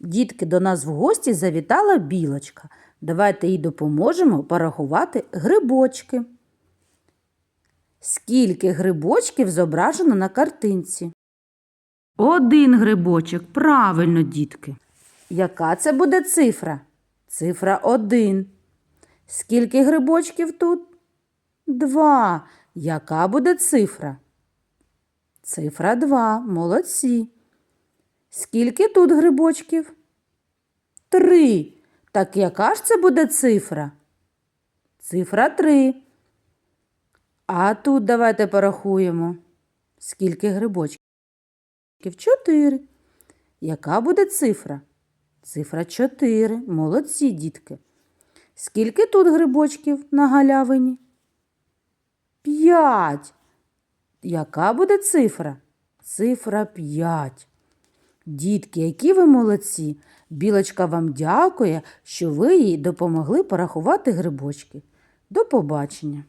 Дітки, до нас в гості завітала білочка. Давайте їй допоможемо порахувати грибочки. Скільки грибочків зображено на картинці? Один грибочок. Правильно, дітки. Яка це буде цифра? Цифра один. Скільки грибочків тут? Два. Яка буде цифра? Цифра два. Молодці. Скільки тут грибочків? Три. Так яка ж це буде цифра? Цифра три. А тут давайте порахуємо. Скільки грибочків? Чотири. Яка буде цифра? Цифра чотири. Молодці, дітки. Скільки тут грибочків на галявині? П'ять. Яка буде цифра? Цифра п'ять. Дітки, які ви молодці! Білочка вам дякує, що ви їй допомогли порахувати грибочки. До побачення!